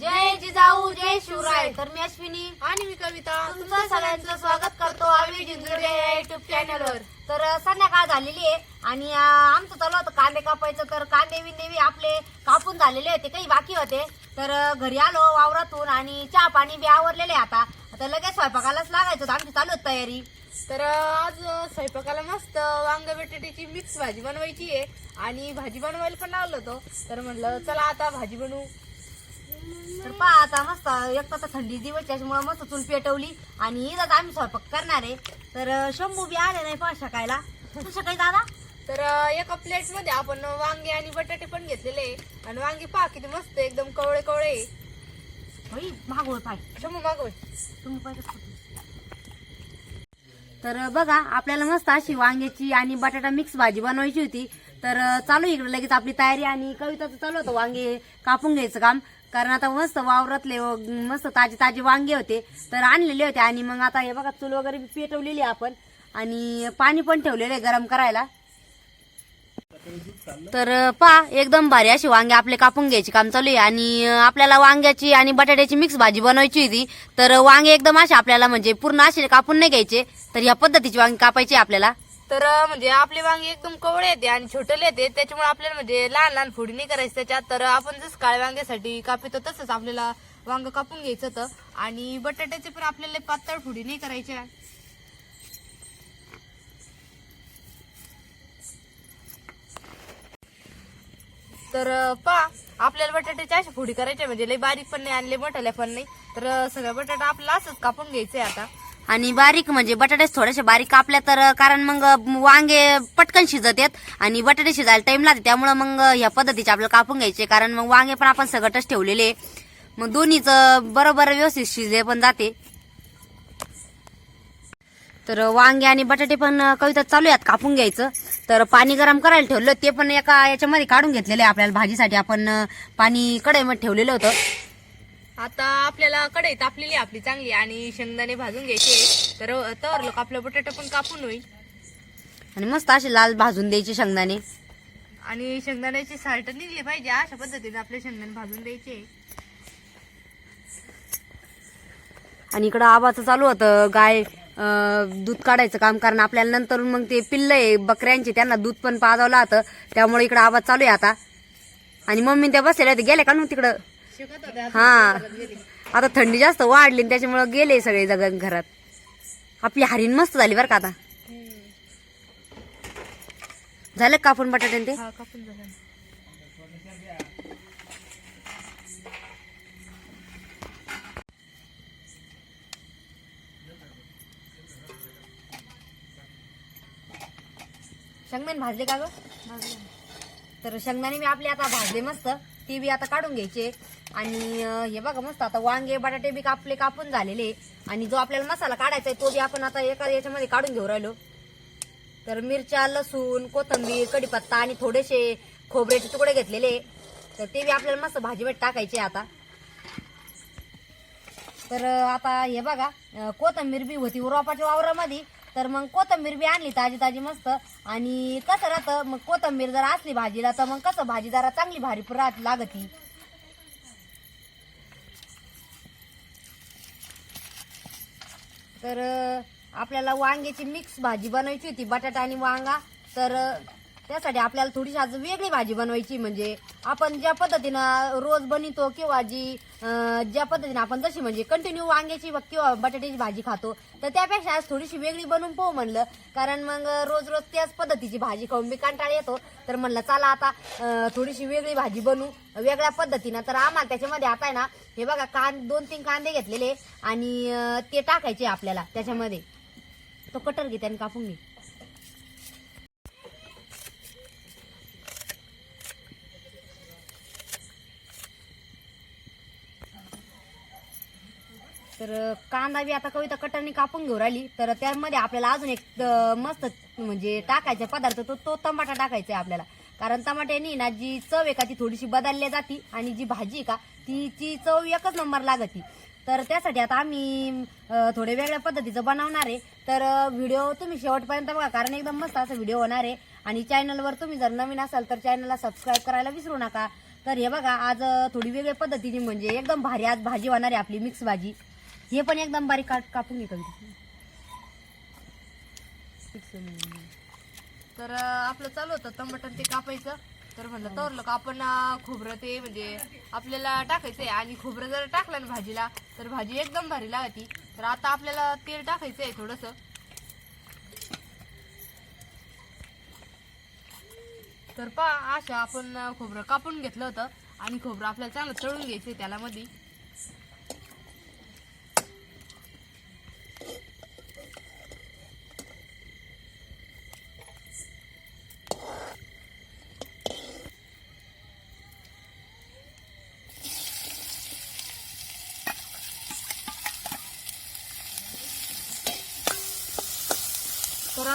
जय जिजाऊ जय शिवराय. तर मी अश्विनी. आणि मी कविता. तुमचं सगळ्यांचं स्वागत करतो आम्ही जिंजुर्गे या युट्यूब चॅनलवर तर संध्याकाळ झालेली आहे आणि आमचं चालू होतं कांदे कापायचं तर कांदे बी आपले कापून झालेले होते काही बाकी होते. तर अं, घरी आलो वावरातून आणि चहा पाणी बी आवरलेले आता. आता लगेच स्वयंपाकालाच लागायचं होतं. आमची चालू होती तयारी. तर आज स्वयंपाकाला मस्त वांग बटाट्याची मिक्स भाजी बनवायची आहे. आणि भाजी बनवायला पण लावलं होतं. तर म्हणलं चला आता भाजी बनवू. तर पहा आता मस्त एक तर थंडी दिवस त्याच्यामुळे मस्त चूल पेटवली. आणि इथंच आम्ही स्वयंपाक करणार आहे. तर शंभू बी आले नाही पहा सकाळला. तू सकाळी दादा? तर एका प्लेटमध्ये आपण वांगे आणि बटाटे पण घेतलेले आहे. आणि वांगे पहा किती मस्त एकदम कवळे कवळे. होई मागवळ पाय. शंभू तुम्ही कुठे? तर बघा आपल्याला मस्त अशी वांग्याची आणि बटाटा मिक्स भाजी बनवायची होती. तर चालू इकडे लगेच आपली तयारी आणि कविताचं चालू होतं वांगे कापून घ्यायचं काम. कारण आता मस्त वावरातले मस्त ताजे ताजे वांगे होते तर आणलेले होते. आणि मग आता हे बघा चूल वगैरे पेटवलेली आहे आपण. आणि पाणी पण ठेवलेलं आहे गरम करायला. तर पा एकदम भारी अशी वांगे आपले कापून घ्यायचे काम चालू आहे. आणि आपल्याला वांग्याची आणि बटाट्याची मिक्स भाजी बनवायची होती. तर वांगे एकदम असे आपल्याला म्हणजे पूर्ण असे कापून नाही घ्यायचे. तर या पद्धतीची वांगी कापायची आपल्याला. तर म्हणजे आपले वांगे एकदम कवळे येते आणि छोटले येते. त्याच्यामुळे आपल्याला म्हणजे लहान लहान फोडी नाही करायची त्याच्यात. तर आपण जसं काळ्या वांग्यासाठी कापितो तसंच आपल्याला वांग कापून घ्यायचं होतं. आणि बटाट्याचे पण आपल्याला पातळ फोडी नाही करायच्या तर पा आपल्याला बटाट्याच्या अशा फोडी करायच्या म्हणजे लय बारीक पण नाही आणि लय मोठ्याल्या पण नाही. तर सगळ्या बटाटा आपल्याला असंच कापून घ्यायचंय आता. आणि बारीक म्हणजे बटाट्याच थोडेसे बारीक कापल्या तर कारण मग वांगे पटकन शिजत येत आणि बटाटे शिजायला टाइम लागते. त्यामुळं मग ह्या पद्धतीचे आपल्याला कापून घ्यायचे. कारण मग वांगे पण आपण सगळंच ठेवलेले. मग दोन्हीच बरोबर व्यवस्थित शिजले पण जाते. तर वांगे आणि बटाटे पण कविता चालू आहेत कापून घ्यायचं. तर पाणी गरम करायला ठेवलं. ते पण एका याच्यामध्ये काढून घेतलेलं आहे. आपल्याला भाजीसाठी आपण पाणी कडाईमध्ये ठेवलेलं होतं. आता आपल्याला कढई तापलेली आहे आपली चांगली आणि शेंगदाणे भाजून घ्यायचे तर तवर लोक आपलं बटाटा पण कापून होईल. आणि मस्त असे लाल भाजून द्यायचे शेंगदाणे. आणि शेंगदाण्याची साल्ट निघली पाहिजे. अशा पद्धतीने आपले शेंगदाणे भाजून द्यायचे. आणि इकडं आबाचं चालू होतं. गाय दूध काढायचं काम कारण आपल्याला नंतर मग ते पिल्ल आहे बकऱ्यांचे त्यांना दूध पण पाजवलं होतं त्यामुळे इकडं आवाज चालू आहे आता. आणि मम्मी त्या बसलेल्या होत्या गेले का मग तिकडं हा. आता थंडी जास्त वाढली त्याच्यामुळे गेले सगळे जग घरात. आपली हरीण मस्त झाली बरं का आता. झालं का आपण बटाटे ते? कापून शेंगदाणे भाजले का ग? तर शेंगदाणे मी आपले आता भाजले मस्त. ते बी आता काढून घ्यायचे. आणि हे बघा मस्त आता वांगे बटाटे बी कापले कापून झालेले. आणि जो आपल्याला मसाला काढायचा आहे तो बी आपण आता एका याच्यामध्ये काढून घेऊ राहिलो. तर मिरच्या लसूण कोथंबीर कढीपत्ता आणि थोडेसे खोबऱ्याचे तुकडे घेतलेले. तर ते बी आपल्याला मस्त भाजीमध्ये टाकायचे आता. तर आता हे बघा कोथंबीर बी होती रोपाच्या वावरामध्ये. तर मग कोथंबीर बी आणली ताजी ताजी मस्त. आणि कसं राहतं मग कोथंबीर जर असली भाजीला तर मग कसं भाजी जरा चांगली भारी राहत लागती. तर आपल्याला वांग्याची मिक्स भाजी बनवायची होती बटाटा आणि वांगा. तर त्यासाठी आपल्याला थोडीशी आज वेगळी भाजी बनवायची म्हणजे आपण ज्या पद्धतीनं रोज बनवतो किंवा जी अं, ज्या पद्धतीनं आपण जशी म्हणजे कंटिन्यू वांग्याची व- किंवा बटाट्याची भाजी खातो तर त्यापेक्षा आज थोडीशी वेगळी बनवून पाहू म्हणलं. कारण मग रोज रोज त्याच पद्धतीची भाजी खाऊन मी कंटाळा येतो. तर म्हणलं चला आता अं, थोडीशी वेगळी भाजी बनवू. वेगळ्या पद्धतीनं. तर आम्हाला त्याच्यामध्ये आता आहे ना हे बघा कान दोन तीन कांदे घेतलेले आणि अं, ते टाकायचे आपल्याला त्याच्यामध्ये. तो कटर घे त्याने कापून घे. तर कांदा बी आता कविता कटरने कापून घेऊ राहिली. तर त्यामध्ये आपल्याला अजून एक मस्त म्हणजे टाकायचा पदार्थ तो तो टमाटा टाकायचा आहे आपल्याला. कारण टमाट्याने ना जी चव आहे का ती थोडीशी बदलली जाती आणि जी भाजी का तिची चव एकच नंबर लागती. तर त्यासाठी आता आम्ही थोडे वेगळ्या पद्धतीचं बनवणार आहे. तर व्हिडिओ तुम्ही शेवटपर्यंत बघा कारण एकदम मस्त असा व्हिडिओ होणार आहे. आणि चॅनलवर तुम्ही जर नवीन असाल तर चॅनलला सबस्क्राईब करायला विसरू नका. तर हे बघा आज थोडी वेगळ्या पद्धतीने म्हणजे एकदम भारी आज भाजी होणार आहे आपली मिक्स भाजी. हे पण एकदम बारीक काट कापून घेतो तर आपलं चालू होतं टमाटर ते कापायचं. तर म्हणलं तोरलं का आपण खोबरं ते म्हणजे आपल्याला टाकायचंय आणि खोबरं जर टाकलं ना भाजीला तर भाजी एकदम भारी लागती. तर आता आपल्याला तेल टाकायचंय थोडस. तर पा अशा आपण खोबरं कापून घेतलं होतं. आणि खोबरं आपल्याला चांगलं तळून घ्यायचंय त्याला मध्ये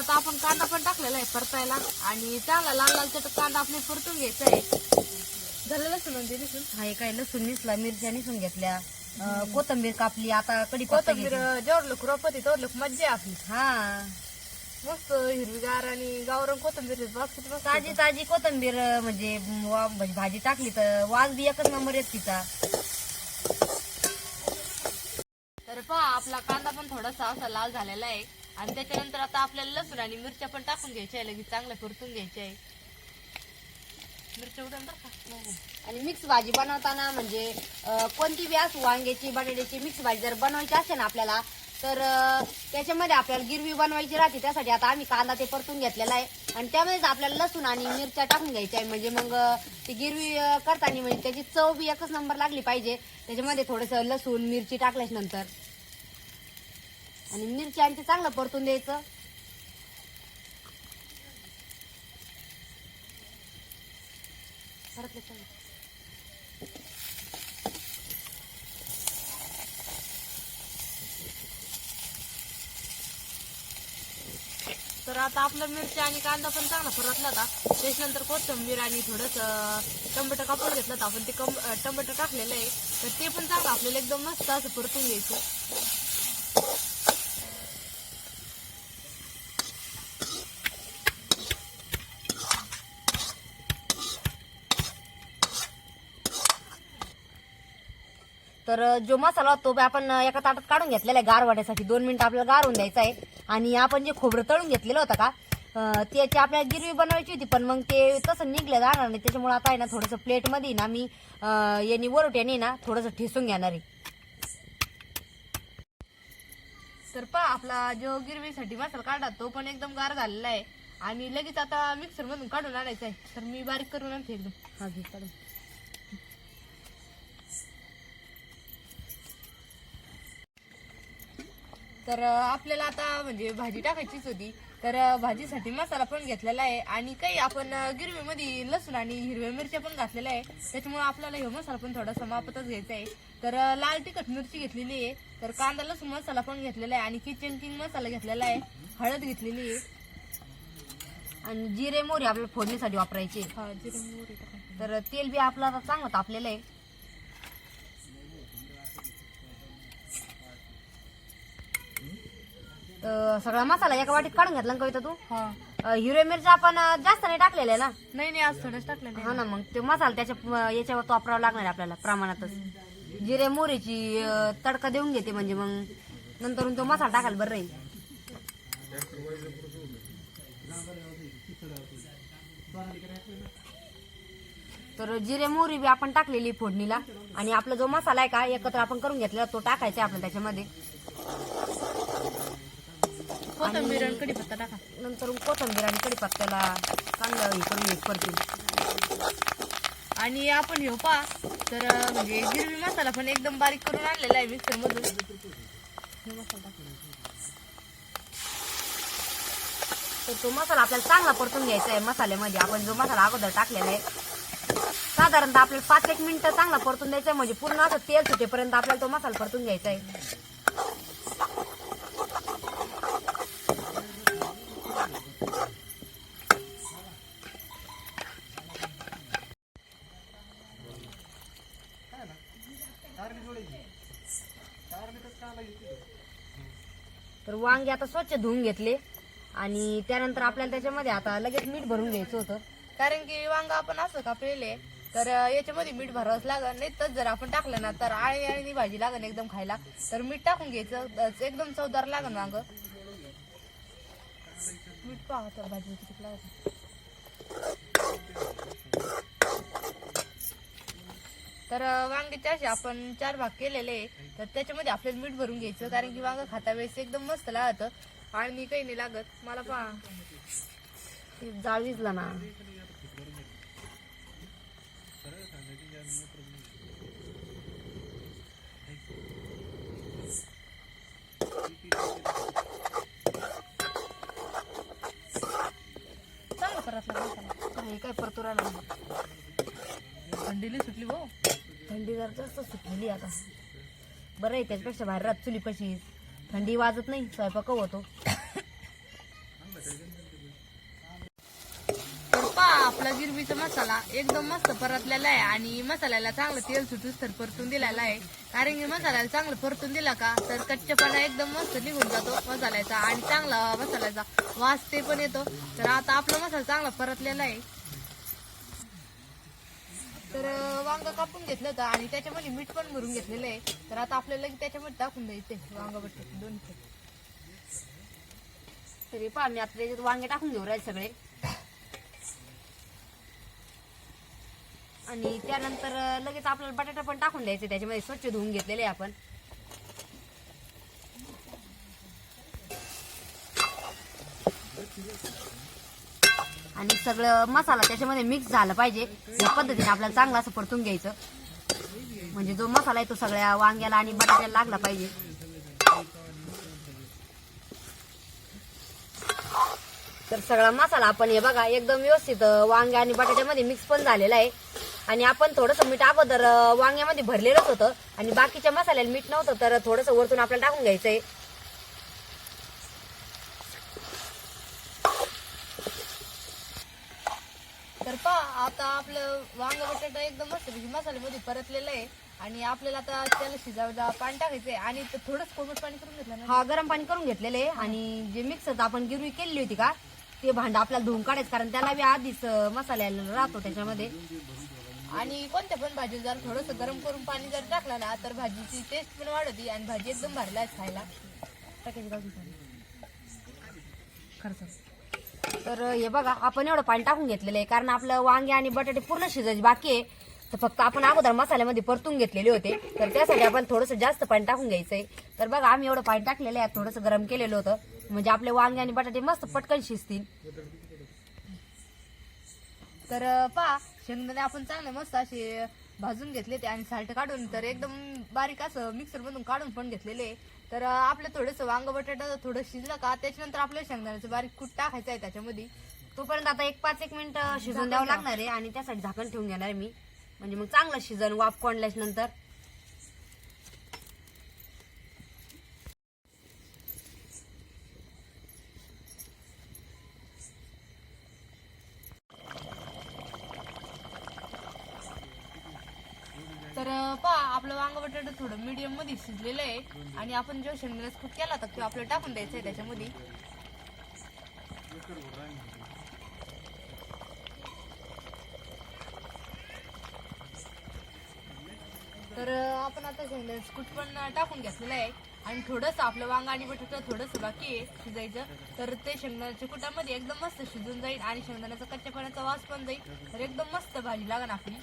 आता आपण कांदा पण टाकलेला आहे परतायला. आणि चांगला लाल लाल चटक कांदा आपले परतून घ्यायचा आहे. झालं लसूण म्हणजे लसूण? हा हे काय लसूण निसला मिरच्या निसून घेतल्या. कोथिंबीर कापली आता कडी कोथंबीर जेवढं लोक रोपती तेवढं लोक मज्जा आहे आपली. हा. मस्त हिरवीगार आणि गावरंग कोथंबीर ताजी ताजी कोथिंबीर म्हणजे म्हणजे भाजी टाकली तर वाज बी एकच नंबर येत तिचा. तर पहा आपला कांदा पण थोडासा असा लाल झालेला आहे. आणि त्याच्यानंतर आता आपल्याला लसूण आणि मिरच्या पण टाकून घ्यायच्या आहे लगेच चांगल्या परतून घ्यायच्या आहे. मिरच्या उडून बरं का आणि मिक्स भाजी बनवताना म्हणजे अं, कोणती बी असू वांग्याची बटाट्याची मिक्स भाजी जर बनवायची असेल ना आपल्याला तर अं, त्याच्यामध्ये आपल्याला गिरवी बनवायची राहते त्यासाठी आता आम्ही कांदा ते परतून घेतलेला आहे. आणि त्यामध्येच आपल्याला लसूण आणि मिरच्या टाकून घ्यायच्या आहे. म्हणजे मग अं, ती गिरवी अं, करताना म्हणजे त्याची चव बी एकच नंबर लागली पाहिजे. त्याच्यामध्ये थोडंसं लसूण मिरची टाकल्याच्या नंतर. आणि मिरची आणि ते चांगलं परतून द्यायचं. तर आता आपलं मिरच्या आणि कांदा पण चांगला परतला का त्याच्यानंतर कोथंबीर आणि थोडस टमाटर कापून घेतलं होतं आपण. ते कम टमाटर टाकलेलं आहे. तर ते पण चांगलं आपल्याला एकदम मस्त असं परतून घ्यायचं. तर जो मसाला तो आपण एका ताटात काढून घेतलेला आहे गार वाट्यासाठी दोन मिनिटं आपल्याला गारून द्यायचा आहे. आणि आपण जे खोबरं तळून घेतलेलं होतं का त्याची आपल्याला गिरवी बनवायची होती पण मग ते तसं निघलं जाणार नाही. त्याच्यामुळे आता आहे ना थोडंसं प्लेटमध्ये ना मी अं, यांनी वरोट्याने ना थोडंसं ठेसून घेणार आहे. तर पहा आपला जो गिरवीसाठी मसाला काढा तो पण एकदम गार झालेला आहे. आणि लगेच आता मिक्सर मधून काढून आणायचा आहे. तर मी बारीक करून आणते एकदम. हा घे काढून. तर आपल्याला आता म्हणजे भाजी टाकायचीच होती. तर भाजीसाठी मसाला पण घेतलेला आहे आणि काही आपण गिरवीमध्ये लसूण आणि हिरव्या मिरच्या पण घातलेल्या आहे. त्याच्यामुळे आपल्याला हे मसाला पण थोडासा मापतच घ्यायचा आहे. तर लाल तिखट मिरची घेतलेली आहे. तर कांदा लसूण मसाला पण घेतलेला आहे आणि किचन किंग मसाला घेतलेला आहे. हळद घेतलेली आहे. आणि जिरे मोहरी आपल्याला फोडणीसाठी वापरायचे. हा. तर तेल बी आपलं आता चांगलं तापलेलं आहे. सगळा मसाला एका वाटीत काढून घेतला ना कविता तू? हा. अं, हिरव्या मिरच्या आपण अं, जास्त नाही टाकलेल्या ना? नाही नाही आज थोडंच टाकलं नाही हा ना मग ते मसाला त्याच्या अं, याच्यावर वापरावा लागणार आहे आपल्याला प्रमाणातच. जिरे मोहरीची अं, तडका देऊन घेते म्हणजे मग नंतर तो मसाला टाकायला बरं राहील. तर जिरे मोहरी बी आपण टाकलेली फोडणीला. आणि आपला जो मसाला आहे का एकत्र आपण करून घेतलेला तो टाकायचा आहे आपल्याला त्याच्यामध्ये. कोथिंबीर आणि कढीपत्ता टाका. नंतर कोथिंबीर आणि कढीपत्त्याला चांगलं हे करून घे परतून आणि आपण हे पा तर म्हणजे हिरवी मसाला पण एकदम बारीक करून आणलेला आहे मिक्सर मधून तर तो मसाला आपल्याला चांगला परतून घ्यायचा आहे मसाल्यामध्ये. आपण जो मसाला अगोदर टाकलेला आहे साधारणतः आपल्याला पाच एक मिनिटं चांगला परतून द्यायचा आहे. म्हणजे पूर्ण असं तेल सुटेपर्यंत आपल्याला तो मसाला परतून घ्यायचा आहे तर वांगे आता स्वच्छ धुवून घेतले. आणि त्यानंतर आपल्याला त्याच्यामध्ये आता लगेच मीठ भरून घ्यायचं होतं. कारण की वांगा आपण असं कापलेले तर याच्यामध्ये मीठ भरावंच लागेल नाही तर जर आपण टाकलं ना तर आळी आळीनी भाजी लागेल एकदम खायला. तर मीठ टाकून घ्यायचं एकदम चवदार लागेल वांग. मीठ पाहा तर भाजी किती लागत तर वांग्याचे असे आपण चार भाग केलेले. तर त्याच्यामध्ये आपल्याला मीठ भरून घ्यायचं कारण की वांग खाता वेळेस एकदम मस्त लागतं. आणि काही नाही लागत. मला पहा. जाळवीजला ना. चांगलं परतला काय परतुरा नाही थंडीली सुटली भाऊ. थंडी जर जास्त सुटलेली आता. बरं आहे त्याच्यापेक्षा बाहेर रात चुली कशी थंडी वाजत नाही स्वयंपाक होतो. तर आपला गिरवीचा मसाला एकदम मस्त परतलेला आहे आणि मसाल्याला चांगलं तेल सुटूस तर परतून दिलेला आहे. कारण की मसाल्याला चांगलं परतून दिला का तर कच्चेपणा एकदम मस्त निघून जातो मसाल्याचा आणि चांगला मसाल्याचा वास ते पण येतो. तर आता आपला मसाला चांगला परतलेला आहे. तर वांग कापून घेतलं होतं आणि त्याच्यामध्ये मीठ पण भरून घेतलेलं आहे. तर आता आपल्याला त्याच्यामध्ये टाकून द्यायचे वांग बटाटे दोन तरी पहा मी आता वांगे टाकून घेऊ राहिले सगळे. आणि त्यानंतर लगेच आपल्याला बटाटा पण टाकून द्यायचे त्याच्यामध्ये स्वच्छ धुवून घेतलेले आहे आपण आणि सगळं मसाला त्याच्यामध्ये मिक्स झालं पाहिजे. या पद्धतीने आपल्याला चांगला असं परतून घ्यायचं. म्हणजे जो मसाला आहे तो सगळ्या वांग्याला आणि बटाट्याला लागला पाहिजे. तर सगळा मसाला आपण हे बघा एकदम व्यवस्थित वांग्या आणि बटाट्यामध्ये मिक्स पण झालेला आहे. आणि आपण थोडंसं मीठ अगोदर वांग्यामध्ये भरलेलंच होतं. आणि बाकीच्या मसाल्याला मीठ नव्हतं तर थोडंसं वरतून आपल्याला टाकून घ्यायचंय. आहे पहा आता आपलं वांग बटाटा एकदम मस्त मसाल्यामध्ये परतलेलं आहे. आणि आपल्याला आता त्याला शिजायला पाणी टाकायचंय आणि ते थोडंच कोमट पाणी करून घेतलं ना. हा गरम पाणी करून घेतलेले आहे. आणि जे मिक्स आपण गिरवी केलेली होती का ते भांडं आपल्याला धुवून काढायचं. कारण त्याला बी आधीच अं, मसाल्याला राहतो त्याच्यामध्ये. आणि कोणत्या पण भाजी जर थोडंसं गरम करून पाणी जर टाकलं ना तर भाजीची टेस्ट पण वाढते आणि भाजी एकदम भारी लागते खायला. टाकायची. खरंच तर हे बघा आपण एवढं पाणी टाकून घेतलेलं आहे. कारण आपलं वांगे आणि बटाटे पूर्ण शिजायचे बाकी आहे. तर फक्त आपण अगोदर मसाल्यामध्ये परतून घेतलेले होते. तर त्यासाठी आपण थोडंसं जास्त पाणी टाकून घ्यायचंय. तर बघा आम्ही एवढं पाणी टाकलेलं आहे. थोडंसं गरम केलेलं होतं. म्हणजे आपले वांगे आणि बटाटे मस्त पटकन शिजतील. तर पहा शेंगदाणे आपण चांगले मस्त असे भाजून घेतले ते आणि साल्ट काढून तर एकदम बारीक असं मिक्सर मधून काढून पण घेतलेले. तर आपलं थोडंसं वांग बटाटा थोडं शिजलं का त्याच्यानंतर आपल्या शेंगदाण्याचं बारीक कूट टाकायचं आहे त्याच्यामध्ये. तोपर्यंत आता एक पाच एक मिनिट शिजून द्यावं लागणार आहे आणि त्यासाठी झाकण ठेवून घेणार आहे मी. म्हणजे मग चांगलं शिजन वाफ कोंडल्याच नंतर तर अं, पहा आपलं वांग बटाटा थोडं मीडियममध्ये शिजलेलं आहे. आणि आपण जेव्हा शेंगदाण्याचा कूट केला होता तो आपल्याला टाकून द्यायचा आहे त्याच्यामध्ये. तर आपण आता शेंगदाण्याचं कूट पण टाकून घेतलेलं आहे. आणि थोडंसं आपलं वांग आणि बटाटा थोडंसं बाकी आहे शिजायचं. तर ते शेंगदाण्याच्या कुटामध्ये एकदम मस्त शिजून जाईल आणि शेंगदाण्याचा कच्च्या पाण्याचा वास पण जाईल. तर एकदम मस्त भाजी लागेल आपली.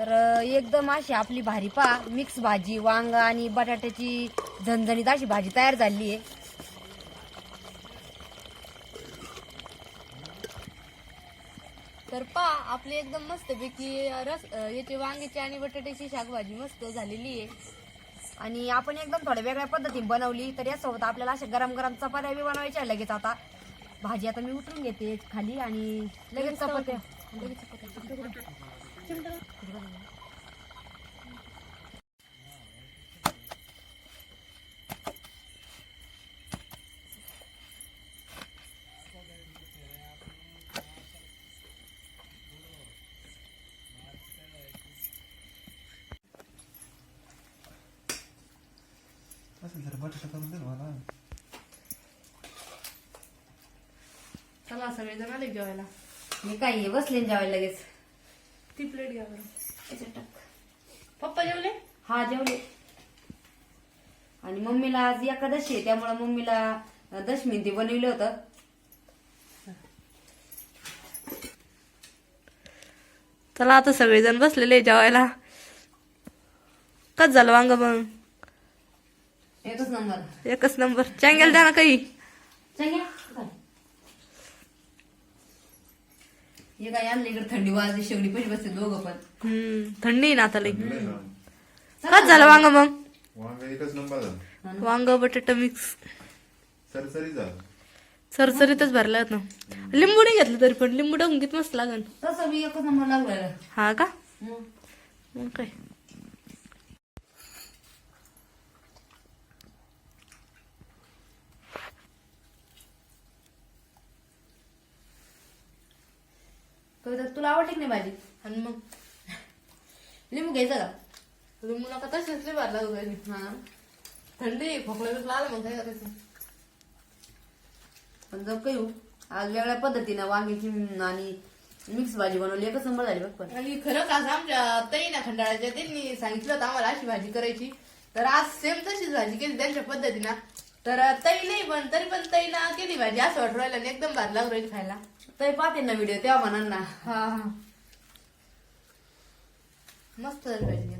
तर एकदम अशी आपली भारी पा. मिक्स भाजी वांग आणि बटाट्याची झणझणीत अशी भाजी तयार झाली आहे. तर पा आपली एकदम मस्त पैकी रस याची वांग्याची आणि बटाट्याची शाकभाजी मस्त झालेली आहे. आणि आपण एकदम थोड्या वेगळ्या पद्धतीने बनवली तर यासोबत आपल्याला अशा गरम गरम चपात्या बी बनवायच्या लगेच आता. भाजी आता मी उतरून घेते खाली आणि लगेच चपात्या. लगेच चपात्या. चला सगळे जण आले जेवायला. मी काय बसले जेवायला लगेच. ती प्लेट घ्या बरं. टाक. पप्पा जेवले? हा जेवले. आणि मम्मीला आज एकादशी आहे त्यामुळे मम्मीला दशमी ते बनवलं होतं. चला आता सगळेजण बसलेले जेवायला. कच झालं वांग मग? एकच नंबर. एकच नंबर. चँगल द्या ना काही. सांगा हे काय आणलं इकडे? थंडी वाजली शेवटी पैसे बसते दोघं पण. हम्म थंडी आहे ना आता लई. कच झालं. वांग मग? वांग एकच नंबर झाला. वांग बटाटा मिक्स सरसरी झालं. सरसरीतच भरला ना लिंबू नाही घेतलं तरी पण लिंबू टाकून किती मस्त लागन. तसं मी एकच नंबर लागू राहिला हा का. मग काय? कविता तुला आवडली की नाही भाजी? आणि मग? लिंबू घ्यायचं का लिंबू नका तसेच लई भरला होता हा. थंडी खोकला बिकला आला मग काय करायचं? पण जर काही आज वेगळ्या पद्धतीनं वांग्याची आणि मिक्स भाजी बनवली एकच नंबर झाली बघ पण. आणि खरं का आमच्या ताई ना खंडाळाच्या त्यांनी सांगितलं होतं आम्हाला अशी भाजी करायची. तर आज सेम तशीच भाजी केली त्यांच्या पद्धतीनं. तर ताई नाही पण तरी पण ताईनं केली भाजी. असं वाटू राहिलं आणि एकदम भात लागू राहील खायला. तरी पाहते ना व्हिडिओ तेव्हा म्हणा ना. हा हा. मस्त झाली एकदम